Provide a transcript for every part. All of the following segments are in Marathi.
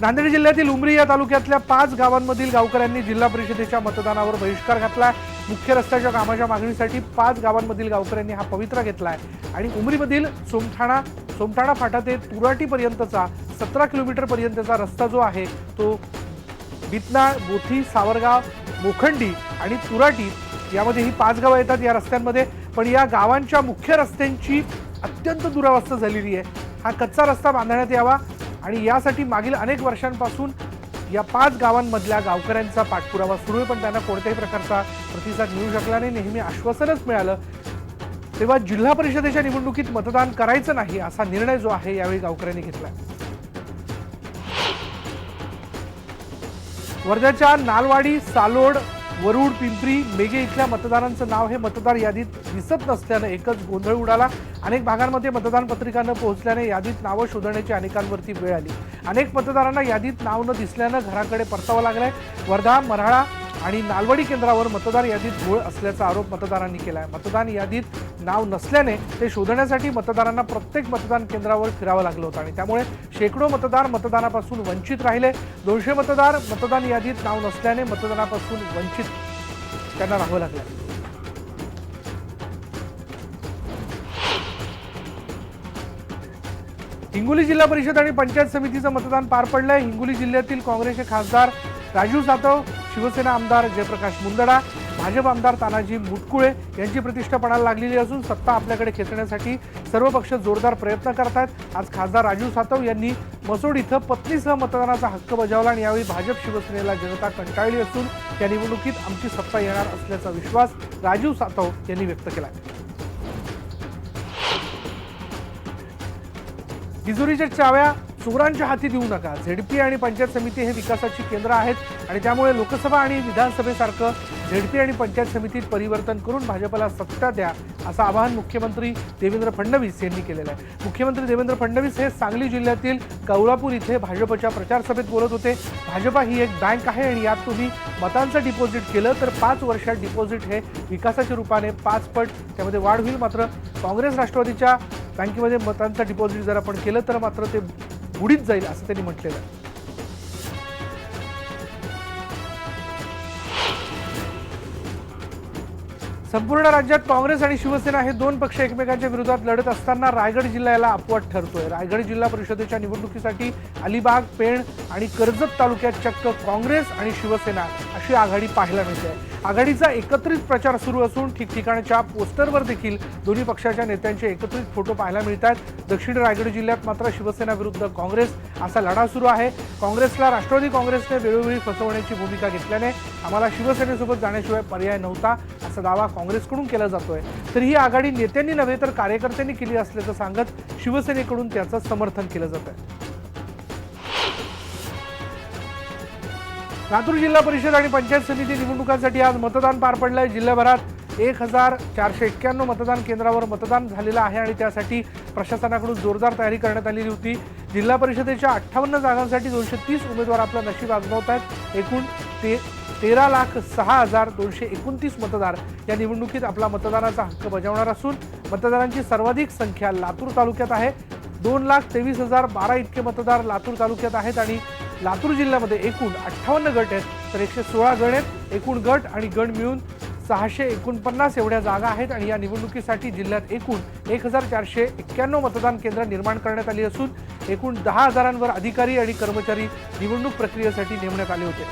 नांदेड जिल्ह्यातील उमरी या तालुक्यातल्या पाच गावांमधील गावकऱ्यांनी जिल्हा परिषदेच्या मतदानावर बहिष्कार घातलाय. मुख्य रस्त्याच्या कामाच्या मागणीसाठी पाच गावांमधील गावकऱ्यांनी हा पवित्रा आहे आणि उमरीमधील सोमठाणा सोमठाणा फाटा ते तुराटीपर्यंतचा सतरा किलोमीटर पर्यंतचा रस्ता जो आहे तो बितनाळ बोथी सावरगाव मोखंडी आणि तुराटी यामध्ये ही पाच गावं येतात या रस्त्यांमध्ये. पण या गावांच्या मुख्य रस्त्यांची अत्यंत दुरावस्था झालेली आहे. हा कच्चा रस्ता बांधण्यात यावा. आणि यासाठी मागील अनेक वर्षांपासून या पाच गावांमधल्या गावकऱ्यांचा पाठपुरावा सुरू आहे पण त्यांना कोणत्याही प्रकारचा प्रतिसाद मिळू शकला नाही. नेहमी आश्वासनच मिळालं. तेव्हा जिल्हा परिषदेच्या निवडणुकीत मतदान करायचं नाही असा निर्णय जो आहे यावेळी गावकऱ्यांनी घेतला. वर्ध्याच्या नालवाडी सालोड वरुड पिंपरी मेघे इथल्या मतदारांचं नाव हे मतदार यादीत दिसत नसल्यानं एकच गोंधळ उडाला. अनेक भागांमध्ये मतदान पत्रिकानं पोहोचल्याने यादीत नावं शोधण्याची अनेकांवरती वेळ आली. अनेक मतदारांना यादीत नाव न दिसल्यानं घराकडे परतावं लागलंय. वर्धा मराळा आणि नालवडी केंद्रावर मतदार यादीत घोळ असल्याचा आरोप मतदारांनी केला आहे मतदान यादीत नाव नसल्याने ते शोधण्यासाठी मतदारांना प्रत्येक मतदान केंद्रावर फिरावं लागलं होतं आणि त्यामुळे शेकडो मतदार मतदानापासून वंचित राहिले. दोनशे मतदार मतदान यादीत नाव नसल्याने मतदानापासून वंचित त्यांना राहावं लागलं. हिंगोली जिल्हा परिषद आणि पंचायत समितीचं मतदान पार पडलंय. हिंगोली जिल्ह्यातील काँग्रेसचे खासदार राजीव सातव शिवसेना आमदार जयप्रकाश मुंदडा भाजप आमदार तानाजी मुटकुळे यांची प्रतिष्ठा पणाला लागलेली असून सत्ता आपल्याकडे खेचण्यासाठी सर्व पक्ष जोरदार प्रयत्न करत आहेत आज खासदार राजीव सातव यांनी मसोड इथं पत्नीसह मतदानाचा हक्क बजावला आणि यावेळी भाजप शिवसेनेला जनता कंटाळली असून या निवडणुकीत आमची सत्ता येणार असल्याचा विश्वास राजीव सातव यांनी व्यक्त केला आहे तिजोरीच्या चाव्या चोरांच्या हाती देऊ नका. झेडपी आणि पंचायत समिती हे विकासाची केंद्र आहेत आणि त्यामुळे लोकसभा आणि विधानसभेसारखं झेडपी आणि पंचायत समितीत परिवर्तन करून भाजपला सत्ता द्या असं आवाहन मुख्यमंत्री देवेंद्र फडणवीस यांनी केलेलं आहे. मुख्यमंत्री देवेंद्र फडणवीस हे सांगली जिल्ह्यातील कौलापूर इथे भाजपच्या प्रचार सभेत बोलत होते. भाजपा ही एक बँक आहे आणि यात तुम्ही मतांचं डिपॉझिट केलं तर पाच वर्षात डिपॉझिट हे विकासाच्या रूपाने पाच पट त्यामध्ये वाढ होईल. मात्र काँग्रेस राष्ट्रवादीच्या बँकेमध्ये मतांचं डिपॉझिट जर आपण केलं तर मात्र ते बुडीत जाईल असं त्यांनी म्हटलेलं आहे. संपूर्ण राज्यात काँग्रेस आणि शिवसेना हे दोन पक्ष एकमेकांच्या विरोधात लढत असताना रायगड जिल्ह्याला अपवाद ठरतोय. रायगड जिल्हा परिषदेच्या निवडणुकीसाठी अलिबाग पेण आणि कर्जत तालुक्यात चक्क काँग्रेस आणि शिवसेना अशी आघाडी पाहायला मिळते. आघाडीचा एकत्रित प्रचार सुरू असून ठिकठिकाणच्या पोस्टरवर देखील दोन्ही पक्षाच्या नेत्यांचे एकत्रित फोटो पाहायला मिळतात दक्षिण रायगड जिल्ह्यात मात्र शिवसेना विरुद्ध काँग्रेस असा लढा सुरू आहे. काँग्रेसला राष्ट्रवादी काँग्रेसने वेळोवेळी फसवण्याची भूमिका घेतल्याने आम्हाला शिवसेनेसोबत जाण्याशिवाय पर्याय नव्हता. असा दावा काँग्रेसकडून केला जातोय. तर ही आघाडी नेत्यांनी नव्हे तर कार्यकर्त्यांनी केली असल्याचं सांगत शिवसेनेकडून त्याचं समर्थन केलं जात आहे लातूर जिल्हा परिषद आणि पंचायत समिती निवडणुकांसाठी आज मतदान पार पडलंय. जिल्ह्याभरात एक हजार चारशे एक्क्याण्णव मतदान केंद्रावर मतदान झालेलं आहे आणि त्यासाठी प्रशासनाकडून जोरदार तयारी करण्यात आलेली होती. जिल्हा परिषदेच्या अठ्ठावन्न जागांसाठी दोनशे तीस उमेदवार आपलं नशीब आजमावत आहेत एकूण ते तेरा लाख सहा हजार दोनशे एकोणतीस मतदार या निवडणुकीत आपला मतदानाचा हक्क बजावणार असून मतदारांची सर्वाधिक संख्या लातूर तालुक्यात आहे. दोन लाख तेवीस हजार बारा इतके मतदार लातूर तालुक्यात आहेत आणि लातूर जिल्ह्यामध्ये एकूण अठ्ठावन्न गट आहेत. तर एकशे सोळा गण आहेत. एकूण गट आणि गण मिळून सहाशे एकोणपन्नास एवढ्या जागा आहेत आणि या निवडणुकीसाठी जिल्ह्यात एकूण एक हजार चारशे एक्क्याण्णव मतदान केंद्र निर्माण करण्यात आली असून एकूण दहा हजारांवर अधिकारी आणि कर्मचारी निवडणूक प्रक्रियेसाठी नेमण्यात आले होते.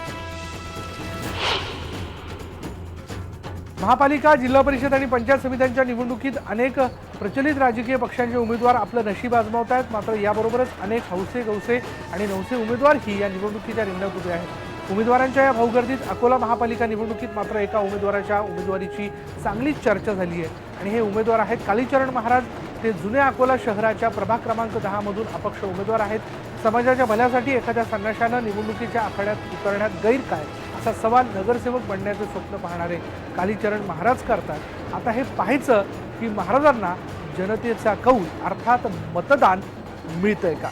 महापालिका जिल्हा परिषद आणि पंचायत समित्यांच्या निवडणुकीत अनेक प्रचलित राजकीय पक्षांचे उमेदवार आपलं नशीब आजमावत आहेत. मात्र याबरोबरच अनेक हौसे गौसे आणि नवसे उमेदवारही या निवडणुकीच्या रिंगणात उभे आहेत. उमेदवारांच्या या भाऊगर्दीत अकोला महापालिका निवडणुकीत मात्र एका उमेदवाराच्या उमेदवारीची चांगलीच चर्चा झाली आहे. आणि हे उमेदवार आहेत कालीचरण महाराज. ते जुन्या अकोला शहराच्या प्रभाग क्रमांक दहामधून अपक्ष उमेदवार आहेत. समाजाच्या भल्यासाठी एखाद्या संघर्षानं निवडणुकीच्या आखाड्यात उतरण्यात गैर काय असा सवाल नगरसेवक बनण्याचं स्वप्न पाहणारे कालीचरण महाराज करतात. आता हे पाहायचं की महाराजांना जनतेचा कौल अर्थात मतदान मिळतंय का?